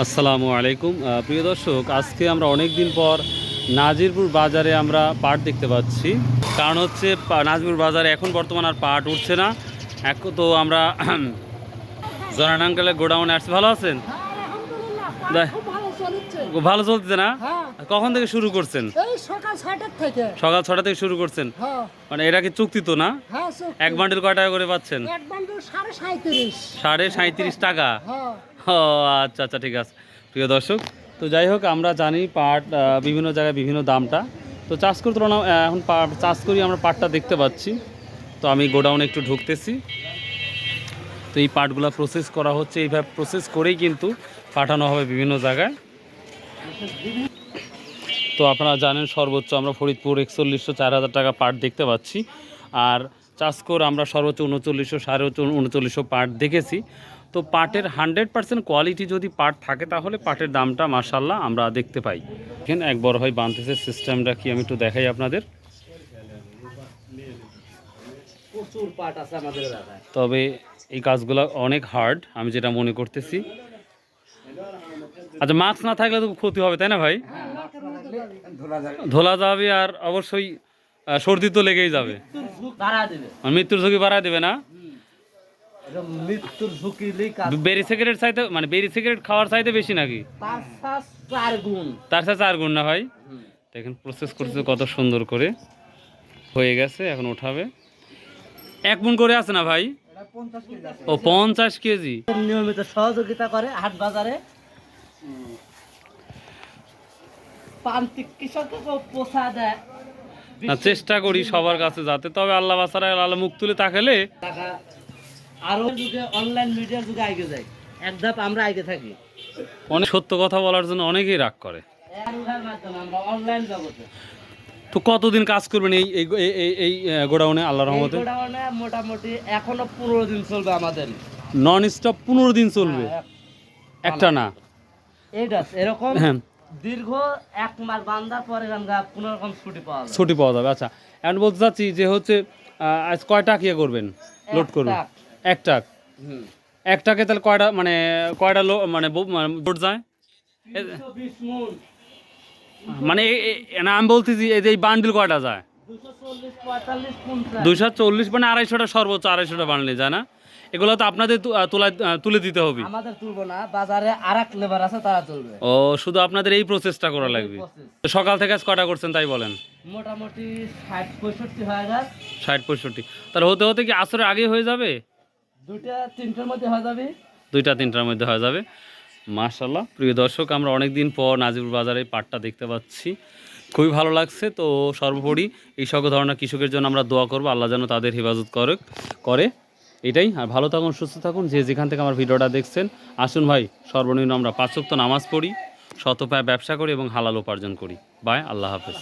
আসসালামু আলাইকুম। প্রিয় দর্শক আজকে আমরা অনেক দিন পর নাজিরপুর বাজারে আমরা পাট দেখতে পাচ্ছি। কারণ হচ্ছে নাজিরপুর বাজারে এখন বর্তমান আর পাট উঠছে না। এক তো আমরা জনান গোডাউন গোডাউনে আসছি। ভালো আছেন? ভালো চলছে। ভালো চলছে না? হ্যাঁ কখন থেকে শুরু করছেন? এই সকাল ছয়টার থেকে। সকাল ছটা থেকে শুরু করছেন? হ্যাঁ। মানে এটা কি চুক্তি তো না? হ্যাঁ এক বান্ডিল কয় টাকা করে পাচ্ছেন? এক সাড়ে সাঁত্রিশ সাড়ে সাঁত্রিশ টাকা? হ্যাঁ। ও আচ্ছা আচ্ছা ঠিক আছে। প্রিয় দর্শক তো যাই হোক আমরা জানি পাট বিভিন্ন জায়গায় বিভিন্ন দামটা। তো চাষ করে তুলনা এখন চাষ করি আমরা পাটটা দেখতে পাচ্ছি। তো আমি গোডাউনে একটু ঢুকতেছি। তো এই পাটগুলো প্রসেস করা হচ্ছে এইভাবে প্রসেস করেই কিন্তু পাঠানো হবে বিভিন্ন জায়গায়। তো আপনারা জানেন সর্বোচ্চ আমরা ফরিদপুর একচল্লিশশো চার হাজার টাকা পাট দেখতে পাচ্ছি। আর চাষকর আমরা সর্বোচ্চ উনচল্লিশশো সাড়ে উনচল্লিশশো পাট দেখেছি। তো পাটের হান্ড্রেড পার্সেন্ট কোয়ালিটি যদি পাট থাকে তাহলে পাটের দামটা মাসাল্লাহ আমরা দেখতে পাই। এখানে এক বড় ভাই বানতেছে সিস্টেমটা কি আমি একটু দেখাই আপনাদের। তবে এই কাজগুলো অনেক হার্ড আমি যেটা মনে করতেছি। আচ্ছা মাস্ক না থাকলে তো ক্ষতি হবে তাই না ভাই? ধোলা যাবে। আর অবশ্যই সর্দি তো লেগেই যাবে। বাড়া মৃত্যুর ঝুঁকি বাড়ায় দেবে না। মৃত্যুর ঝুঁকি বেরি সিগারেট চাইতে মানে বেরি সিগারেট খাওয়ার চাইতে বেশি নাকি? চার গুণ। তার সাথে চার গুণ না ভাই? দেখেন প্রসেস করছে কত সুন্দর করে। হয়ে গেছে এখন উঠাবে এক মন করে আছে না ভাই? ও পঞ্চাশ কেজি। নিয়মিত সহযোগিতা করে হাট বাজারে। প্রান্তিক কৃষককে পোষা দেয়। না চেষ্টা করি সবার কাছে যাতে তবে আল্লাহ বাসারা আল্লাহ মুখ তুলে তাকালে টাকা আরও যুগে অনলাইন মিডিয়ার যুগে আগে যায়। এক ধাপ আমরা আগে থাকি। অনেক সত্য কথা বলার জন্য অনেকেই রাগ করে। অনলাইন জগতে। তো কতদিন কাজ করবেন এই এই এই- গোডাউনে আল্লাহ রহমতে? গোডাউনে মোটামুটি এখনও পনেরো দিন চলবে আমাদের। নন স্টপ পনেরো দিন চলবে? হ্যাঁ, একটা না? এইটা এরকম হ্যাঁ। দীর্ঘ এক মাস বান্ধার পরে কোনো রকম ছুটি পাওয়া যায় ছুটি পাওয়া যাবে আচ্ছা। এখন বলতে চাচ্ছি যে হচ্ছে আজ কয়টা ইয়ে করবেন? লোড করবেন? এক টাক? এক টাকে তাহলে কয়টা মানে কয়টা লো মানে bo- মানে যায়? এ- 320 মণ, মানে আমি বলতেছি এই যে এই বান্ডিল কয়টা যায়? 240, 45, 50 দুইশো চল্লিশ মানে আড়াইশোটা সর্বোচ্চ আড়াইশোটা বান্ডিল যায় না? এগুলো তো আপনাদের তু- আহ, তুলে দিতে হবে। আমাদের তুলবো না বাজারে আর এক লেবার আছে তারা তুলবে। ও শুধু আপনাদের এই প্রসেসটা করা লাগবে। সকাল থেকে আজ কটা করছেন তাই বলেন? মোটামুটি ষাট পঁয়ষট্টি হয়ে যায় ষাট পঁয়ষট্টি। তাহলে হতে হতে কি আসরের আগে হয়ে যাবে? দুইটা তিনটার মধ্যে হয়ে যাবে। দুইটা তিনটার মধ্যে হয়ে যাবে। মাশাল্লাহ প্রিয় দর্শক আমরা অনেক দিন পর নাজিপুর বাজারে পাটটা দেখতে পাচ্ছি। খুবই ভালো লাগছে। তো সর্বোপরি এই সকল ধরনের কৃষকের জন্য আমরা দোয়া করব। আল্লাহ যেন তাদের হেফাজত করে করে। এটাই। আর ভালো থাকুন, সুস্থ থাকুন, যে যেখান থেকে আমার ভিডিওটা দেখছেন। আসুন ভাই, সর্বনিম্ন আমরা পাঁচক্ত নামাজ পড়ি শতপায় ব্যবসা করি এবং হালাল উপার্জন করি। বাই, আল্লাহ হাফেজ।